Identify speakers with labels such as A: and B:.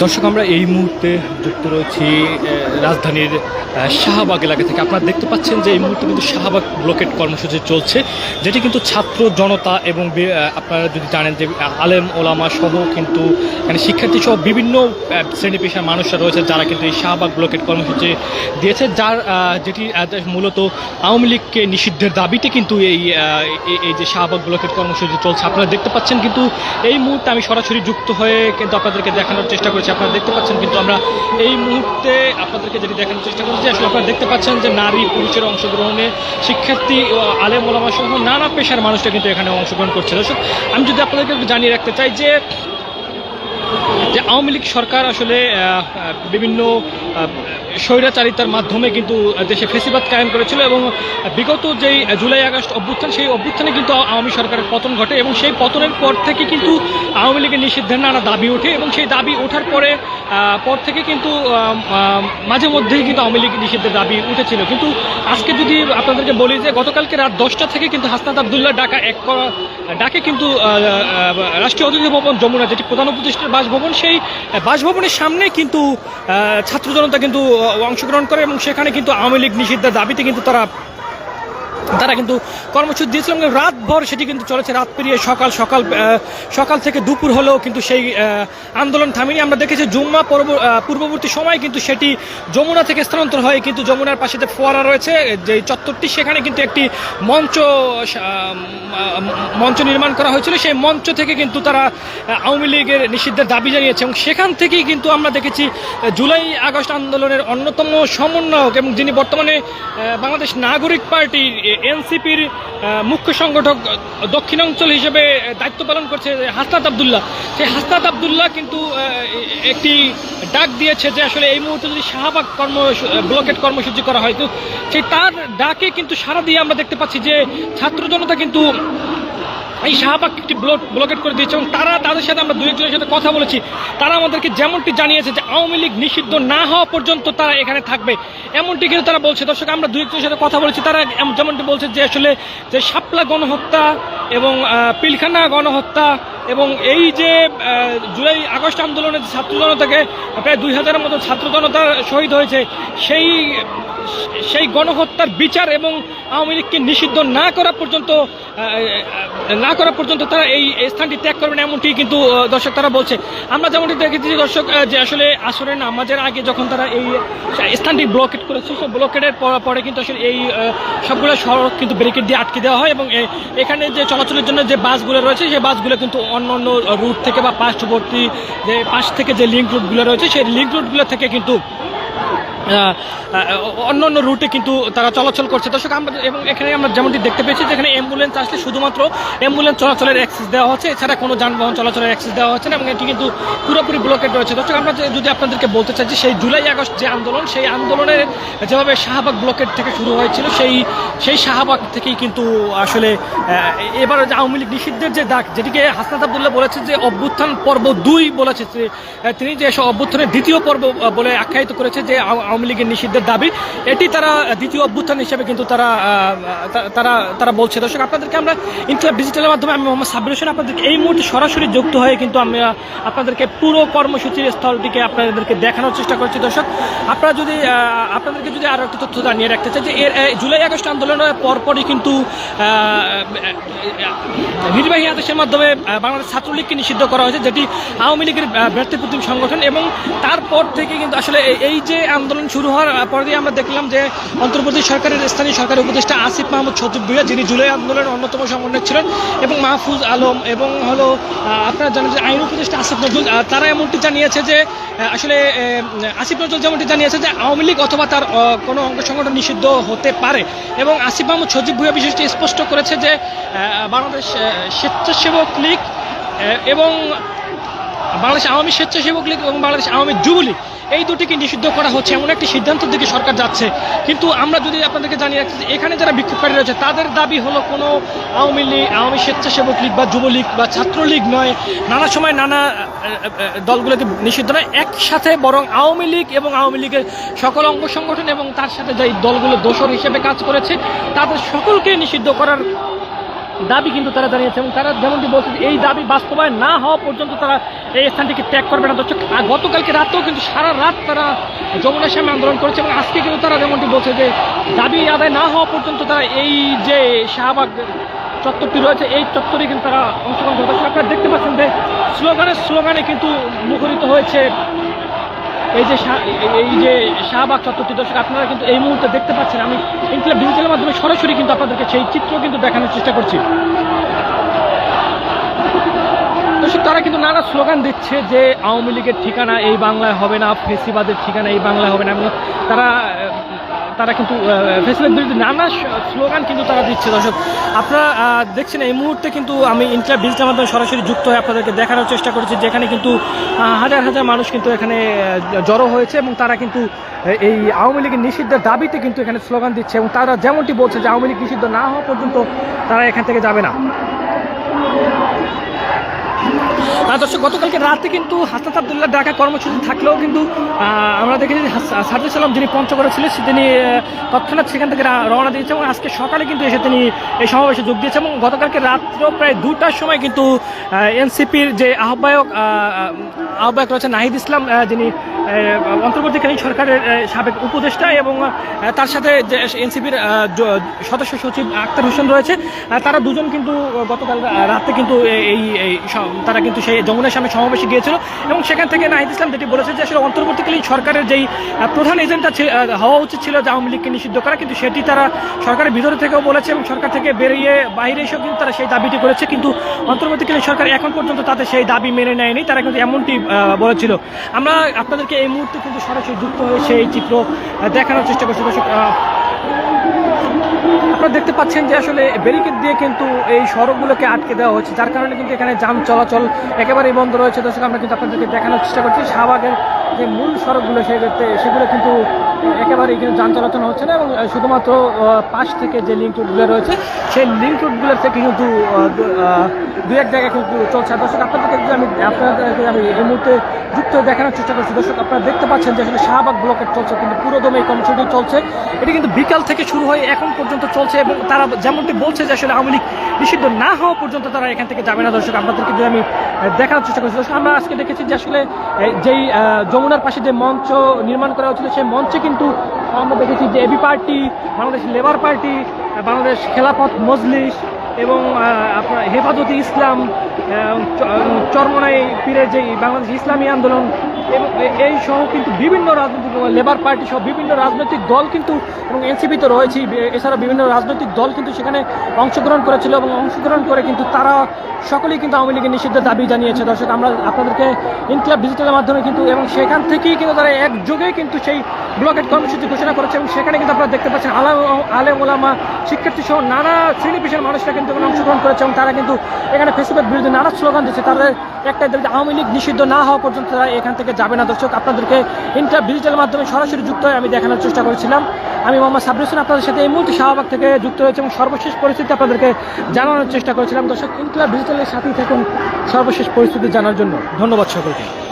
A: দর্শক আমরা এই মুহূর্তে যুক্ত রয়েছি রাজধানীর শাহবাগ এলাকা থেকে আপনারা দেখতে পাচ্ছেন যে এই মুহূর্তে কিন্তু শাহবাগ ব্লকেট কর্মসূচি চলছে, যেটি কিন্তু ছাত্র জনতা এবং আপনারা যদি জানেন যে আলেম, ওলামা সহ কিন্তু মানে শিক্ষার্থী সহ বিভিন্ন শ্রেণি পেশার মানুষরা রয়েছে যারা কিন্তু এই শাহবাগ ব্লকেট কর্মসূচি দিয়েছে, যার যেটি মূলত আওয়ামী লীগকে নিষিদ্ধের দাবিতে কিন্তু এই- এই যে শাহবাগ ব্লকেট কর্মসূচি চলছে। আপনারা দেখতে পাচ্ছেন কিন্তু এই মুহূর্তে আমি সরাসরি যুক্ত হয়ে কিন্তু আপনাদেরকে দেখানোর চেষ্টা করেছি। আপনারা দেখতে পাচ্ছেন কিন্তু আমরা এই মুহূর্তে আপনাদেরকে যেটি দেখানোর চেষ্টা করছি আসলে আপনারা দেখতে পাচ্ছেন যে নারী পুরুষের অংশগ্রহণে শিক্ষার্থী আলে মোলামা সহ নানা পেশার মানুষটা কিন্তু এখানে অংশগ্রহণ করছে। দর্শক, আমি যদি আপনাদেরকে জানিয়ে রাখতে চাই যে যে আওয়ামী লীগ সরকার আসলে বিভিন্ন স্বৈরাচারিতার মাধ্যমে কিন্তু দেশে ফেসিবাদ কায়েম করেছিল এবং বিগত যেই জুলাই আগস্ট অভ্যুত্থান, সেই অভ্যুত্থানে কিন্তু আওয়ামী সরকারের পতন ঘটে এবং সেই পতনের পর থেকে কিন্তু আওয়ামী লীগের নিষিদ্ধের নানা দাবি ওঠে এবং সেই দাবি ওঠার পরে পর থেকে কিন্তু মাঝে মধ্যেই কিন্তু আওয়ামী লীগ নিষিদ্ধের দাবি উঠেছিল। কিন্তু আজকে যদি আপনাদেরকে বলি যে গতকালকে রাত দশটা থেকে কিন্তু হাসনাত আবদুল্লাহ ডাকা এক ডাকে কিন্তু রাষ্ট্রীয় অতিথি ভবন, যমুনা, যেটি প্রধান উপদেষ্টার বাসভবন, সেই বাসভবনের সামনে কিন্তু ছাত্র জনতা কিন্তু অংশগ্রহণ করে এবং সেখানে কিন্তু আওয়ামী লীগ নিষিদ্ধের দাবিতে কিন্তু তারা তারা কিন্তু কর্মসূচি দিয়েছিলেন এবং রাতভর সেটি কিন্তু চলেছে, রাত পেরিয়ে সকাল সকাল সকাল থেকে দুপুর হলেও কিন্তু সেই আন্দোলন থামেনি। আমরা দেখেছি জুম্মা পরব- পূর্ববর্তী সময় কিন্তু সেটি যমুনা থেকে স্থানান্তর হয়, কিন্তু যমুনার পাশে ফোয়ারা রয়েছে, যে চত্বরটি সেখানে কিন্তু একটি মঞ্চ মঞ্চ নির্মাণ করা হয়েছিল। সেই মঞ্চ থেকে কিন্তু তারা আওয়ামী লীগের নিষিদ্ধের দাবি জানিয়েছে এবং সেখান থেকেই কিন্তু আমরা দেখেছি জুলাই, আগস্ট আন্দোলনের অন্যতম সমন্বয়ক এবং যিনি বর্তমানে বাংলাদেশ নাগরিক পার্টি এনসিপির মুখ্য সংগঠক দক্ষিণাঞ্চল হিসেবে দায়িত্ব পালন করছে হাসনাত আবদুল্লাহ। সেই হাসনাত আবদুল্লাহ কিন্তু একটি ডাক দিয়েছে যে আসলে এই মুহূর্তে যদি শাহবাগ কর্ম ব্লকেট কর্মসূচি করা হয়, তো সেই তার ডাকে কিন্তু সারা দিয়ে আমরা দেখতে পাচ্ছি যে ছাত্র জনতা কিন্তু এই শাহবাগ একটি ব্লক ব্লকেট করে দিয়েছে এবং তারা তাদের সাথে আমরা দুই একজনের সাথে কথা বলেছি। তারা আমাদেরকে যেমনটি জানিয়েছে যে আওয়ামী লীগ নিষিদ্ধ না হওয়া পর্যন্ত তারা এখানে থাকবে, এমনটি কিন্তু তারা বলছে। দর্শক, আমরা দুই একজনের সাথে কথা বলেছি। তারা যেমনটি বলছে যে আসলে যে শাপলা গণহত্যা এবং পিলখানা গণহত্যা এবং এই যে জুলাই, আগস্ট আন্দোলনের ছাত্র জনতাকে প্রায় দুই হাজারের মতো ছাত্র জনতা শহীদ হয়েছে, সেই সেই গণহত্যার বিচার এবং আওয়ামী লীগকে নিষিদ্ধ না করা পর্যন্ত না করা পর্যন্ত তারা এই স্থানটি ত্যাগ করবেন এমনটি কিন্তু দর্শক তারা বলছে। আমরা যেমনটি দেখেছি দর্শক যে আসলে আসরের নামাজের আগে যখন তারা এই স্থানটি ব্লকেট করেছে সেই ব্লকেটের পর- পরে কিন্তু আসলে এই সবগুলো সড়ক কিন্তু ব্যারিকেড দিয়ে আটকে দেওয়া হয় এবং এখানে যে চলাচলের জন্য যে বাসগুলো রয়েছে, সেই বাসগুলো কিন্তু অন্য অন্য রুট থেকে বা পার্শ্ববর্তী যে পাশ থেকে যে লিঙ্ক রুটগুলো রয়েছে, সেই লিঙ্ক রুটগুলো থেকে কিন্তু অন্য অন্য রুটে কিন্তু তারা চলাচল করছে। দর্শক, আমরা এবং এখানে আমরা যেমনটি দেখতে পেয়েছি যেখানে অ্যাম্বুলেন্স আসলে শুধুমাত্র অ্যাম্বুলেন্স চলাচলের অ্যাক্সেস দেওয়া হচ্ছে। এছাড়া কোনো যানবাহন চলাচলের অ্যাক্সেস দেওয়া হচ্ছে না এবং এটি কিন্তু পুরোপুরি ব্লকেট রয়েছে। দর্শক, আমরা যদি আপনাদেরকে বলতে চাই যে সেই জুলাই আগস্ট যে আন্দোলন, সেই আন্দোলনের যেভাবে শাহবাগ ব্লকেট থেকে শুরু হয়েছিল, সেই সেই শাহবাগ থেকেই কিন্তু আসলে এবার যে আওয়ামী লীগ নিষিদ্ধের যে ডাক, যেটিকে হাসনাত আবদুল্লাহ বলেছে যে অভ্যুত্থান পর্ব দুই বলেছে তিনি যে অভ্যুত্থানের দ্বিতীয় পর্ব বলে আখ্যায়িত করেছে যে আওয়ামী লীগের নিষিদ্ধের দাবি। এটি তারা দ্বিতীয় অভ্যুত্থান হিসেবে কিন্তু তারা তারা তারা বলছে। দর্শক আপনাদেরকে আমরা ইনকলাব ডিজিটালের মাধ্যমে আমি মোহাম্মদ সাব্বির হোসেন আপনাদেরকে এই মুহূর্তে সরাসরি যুক্ত হয়ে কিন্তু আমরা আপনাদেরকে পুরো কর্মসূচির স্থলটিকে আপনাদেরকে দেখানোর চেষ্টা করছি। দর্শক আপনারা যদি আপনাদেরকে যদি আরও একটা তথ্য জানিয়ে রাখতে চাই যে এর জুলাই আগস্ট আন্দোলনের পরপরই কিন্তু নির্বাহী আদেশের মাধ্যমে বাংলাদেশ ছাত্রলীগকে নিষিদ্ধ করা হয়েছে যেটি আওয়ামী লীগের আহ, ব্যক্তিপ্রতিম সংগঠন এবং তারপর থেকে কিন্তু আসলে এই যে আন্দোলন শুরু হওয়ার পরে দিয়ে আমরা দেখলাম যে অন্তর্বর্তী সরকারের স্থানীয় সরকারের উপদেষ্টা আসিফ মাহমুদ সচিব ভুইয়া যিনি জুলাই আন্দোলনের অন্যতম সমন্বয়ক ছিলেন, এবং মাহফুজ আলম, এবং হলো আপনারা জানেন যে আইন উপদেষ্টা আসিফ নজরুল তারা এমনটি জানিয়েছে যে আসলে আসিফ নজরুল যেমনটি জানিয়েছে যে আওয়ামী লীগ অথবা তার কোনো অঙ্গ সংগঠন নিষিদ্ধ হতে পারে, এবং আসিফ মাহমুদ সচিব ভুইয়া বিষয়টি স্পষ্ট করেছে যে বাংলাদেশ স্বেচ্ছাসেবক লীগ এবং বাংলাদেশ আওয়ামী স্বেচ্ছাসেবক লীগ এবং বাংলাদেশ আওয়ামী যুবলীগ এই দুটিকে নিষিদ্ধ করা হচ্ছে, এমন একটি সিদ্ধান্তের দিকে সরকার যাচ্ছে। কিন্তু আমরা যদি আপনাদেরকে জানিয়ে রাখছি এখানে যারা বিক্ষোভকারী রয়েছে, তাদের দাবি হলো কোনো আওয়ামী লীগ, আওয়ামী স্বেচ্ছাসেবক লীগ বা যুবলীগ বা ছাত্রলীগ নয়। নানা সময় নানা দলগুলোকে নিষিদ্ধ নয়, একসাথে বরং আওয়ামী লীগ এবং আওয়ামী লীগের সকল অঙ্গ সংগঠন এবং তার সাথে যে দলগুলো দোষর হিসেবে কাজ করেছে, তাদের সকলকে নিষিদ্ধ করার দাবি কিন্তু তারা জানিয়েছে এবং তারা যেমনটি বলছে এই দাবি বাস্তবায়ন না হওয়া পর্যন্ত তারা এই স্থানটিকে ত্যাগ করবে না। দর্শক গতকালকে রাতেও কিন্তু সারা রাত তারা যমুনার সামনে আন্দোলন করেছে এবং আজকে কিন্তু তারা যেমনটি বলছে যে দাবি আদায় না হওয়া পর্যন্ত তারা এই যে শাহবাগ চত্বরটি রয়েছে, এই চত্বরে কিন্তু তারা অংশগ্রহণ করবে আপনারা দেখতে পাচ্ছেন যে স্লোগানে স্লোগানে কিন্তু মুখরিত হয়েছে এই যে এই যে শাহবাগ চত্বরটি, দর্শক, আপনারা কিন্তু এই মুহূর্তে দেখতে পাচ্ছেন, আমি ইনক্লাব ডিজিটালের মাধ্যমে সরাসরি কিন্তু আপনাদেরকে সেই চিত্র কিন্তু দেখানোর চেষ্টা করছি। দর্শক, তারা কিন্তু নানা স্লোগান দিচ্ছে যে আওয়ামী লীগের ঠিকানা এই বাংলায় হবে না, ফেসিবাদের ঠিকানা এই বাংলায় হবে না, এবং তারা তারা কিন্তু ফেসিবাদের বিরুদ্ধে নানা স্লোগান কিন্তু তারা দিচ্ছে। দর্শক, আপনারা দেখছেন এই মুহূর্তে কিন্তু আমি ইন্টার ডিজিটাল মাধ্যমে সরাসরি যুক্ত হয়ে আপনাদেরকে দেখানোর চেষ্টা করেছি, যেখানে কিন্তু হাজার হাজার মানুষ কিন্তু এখানে জড়ো হয়েছে এবং তারা কিন্তু এই আওয়ামী লীগের নিষিদ্ধের দাবিতে কিন্তু এখানে স্লোগান দিচ্ছে এবং তারা যেমনটি বলছে যে আওয়ামী লীগ নিষিদ্ধ না হওয়া পর্যন্ত তারা এখান থেকে যাবে না। দর্শক গতকালকে রাতে কিন্তু হাসনাত আবদুল্লাহ ঢাকা কর্মসূচি থাকলেও কিন্তু আমরা দেখেছি যে সালাম যিনি পঞ্চগড়ে ছিলেন তিনি তৎক্ষণাৎ সেখান থেকে রওনা দিয়েছে এবং আজকে সকালে কিন্তু এসে তিনি এই সমাবেশে যোগ দিয়েছে এবং গতকালকে রাত্র প্রায় দুটার সময় কিন্তু এনসিপির যে আহ্বায়ক আহ, আহ, আহ্বায়ক রয়েছে নাহিদ ইসলাম যিনি অন্তর্বর্তীকালীন সরকারের সাবেক উপদেষ্টা এবং তার সাথে যে এনসিপির সদস্য সচিব আক্তার হোসেন রয়েছে। তারা দুজন কিন্তু গতকাল রাতে কিন্তু এই তারা কিন্তু সেই যমুনার সামনে সমাবেশে গিয়েছিল এবং সেখান থেকে নাহিদ ইসলাম যেটি বলেছে যে আসলে অন্তর্বর্তীকালীন সরকারের যেই প্রধান এজেন্টটা হওয়া উচিত ছিল যে আওয়ামী লীগকে নিষিদ্ধ করা, কিন্তু সেটি তারা সরকারের ভিতরে থেকেও বলেছে এবং সরকার থেকে বেরিয়ে বাইরে এসেও কিন্তু তারা সেই দাবিটি করেছে। কিন্তু অন্তর্বর্তীকালীন সরকার এখন পর্যন্ত তাদের সেই দাবি মেনে নেয়নি, তারা কিন্তু এমনটি বলেছিল। আমরা আপনাদেরকে এই মুহূর্তে কিন্তু সরাসরি যুক্ত হয়েছে এই চিত্র দেখানোর চেষ্টা করছে দর্শক আপনারা দেখতে পাচ্ছেন যে আসলে ব্যারিকেড দিয়ে কিন্তু এই সড়কগুলোকে আটকে দেওয়া হচ্ছে। যার কারণে কিন্তু এখানে যান চলাচল একেবারেই বন্ধ রয়েছে। দর্শক, আমরা কিন্তু আপনাদেরকে দেখানোর চেষ্টা করছি। শাহবাগের যে মূল সড়কগুলো সেক্ষেত্রে সেগুলো কিন্তু একেবারেই কিন্তু যান চলাচল হচ্ছে না এবং শুধুমাত্র পাশ থেকে যে লিঙ্ক রুটগুলো রয়েছে, সেই লিঙ্ক রুটগুলো থেকে কিন্তু দু- এক জায়গায় কিন্তু চলছে। দর্শক আপনাদেরকে আমি আপনাদেরকে আমি এই মুহূর্তে যুক্ত দেখানোর চেষ্টা করছি, দর্শক, আপনারা দেখতে পাচ্ছেন যে আসলে শাহবাগ ব্লকেট চলছে কিন্তু পুরোদমে এই কর্মসূচি চলছে। এটি কিন্তু বিকাল থেকে শুরু হয়ে এখন পর্যন্ত চলছে এবং তারা যেমনটি বলছে যে আসলে আওয়ামী লীগ নিষিদ্ধ না হওয়া পর্যন্ত তারা এখান থেকে যাবে না, দর্শক, আপনাদেরকে যদি আমি দেখানোর চেষ্টা করছি। দর্শক, আমরা আজকে দেখেছি যে আসলে যেই যমুনার পাশে যে মঞ্চ নির্মাণ করা হয়েছিল, সেই মঞ্চে কিন্তু আমরা দেখেছি যে AB party, Bangladesh labour party Bangladesh Khelafat Majlis এবং আপনার হেফাজতে ইসলাম চরমনাই পীরের যে বাংলাদেশ ইসলামী আন্দোলন এবং এই সহ কিন্তু বিভিন্ন রাজনৈতিক লেবার পার্টি সহ বিভিন্ন রাজনৈতিক দল কিন্তু এবং এনসিপি তো রয়েছেই এছাড়া বিভিন্ন রাজনৈতিক দল কিন্তু সেখানে অংশগ্রহণ করেছিল এবং অংশগ্রহণ করে কিন্তু তারা সকলেই কিন্তু আওয়ামী লীগের নিষিদ্ধের দাবি জানিয়েছে। দর্শক, আমরা আপনাদেরকে ইনক্লাব ডিজিটালের মাধ্যমে কিন্তু এবং সেখান থেকেই কিন্তু তারা একযোগে কিন্তু সেই ব্লকেট কর্মসূচি ঘোষণা করেছে এবং সেখানে কিন্তু আপনারা দেখতে পাচ্ছেন আলাম আলেম ওলামা, শিক্ষার্থী সহ নানা শ্রেণি পেশার মানুষরা কিন্তু এখানে অংশগ্রহণ করেছে এবং তারা কিন্তু এখানে ফেসবুকের বিরুদ্ধে নানা স্লোগান দিচ্ছে। তাদের যে আওয়ামী লীগ নিষিদ্ধ না হওয়া পর্যন্ত তারা এখান থেকে যাবে না, দর্শক। আপনাদেরকে ইন্টার ডিজিটাল মাধ্যমে সরাসরি যুক্ত হয়ে আমি দেখানোর চেষ্টা করেছিলাম। আমি মোহাম্মদ সাবর হোসেন আপনাদের সাথে এই মুহূর্তে শাহবাগ থেকে যুক্ত হয়েছে এবং সর্বশেষ পরিস্থিতি আপনাদেরকে জানানোর চেষ্টা করেছিলাম। দর্শক ইনক্লাব ডিজিটালের সাথেই থাকুন সর্বশেষ পরিস্থিতি জানার জন্য। ধন্যবাদ সকলকে।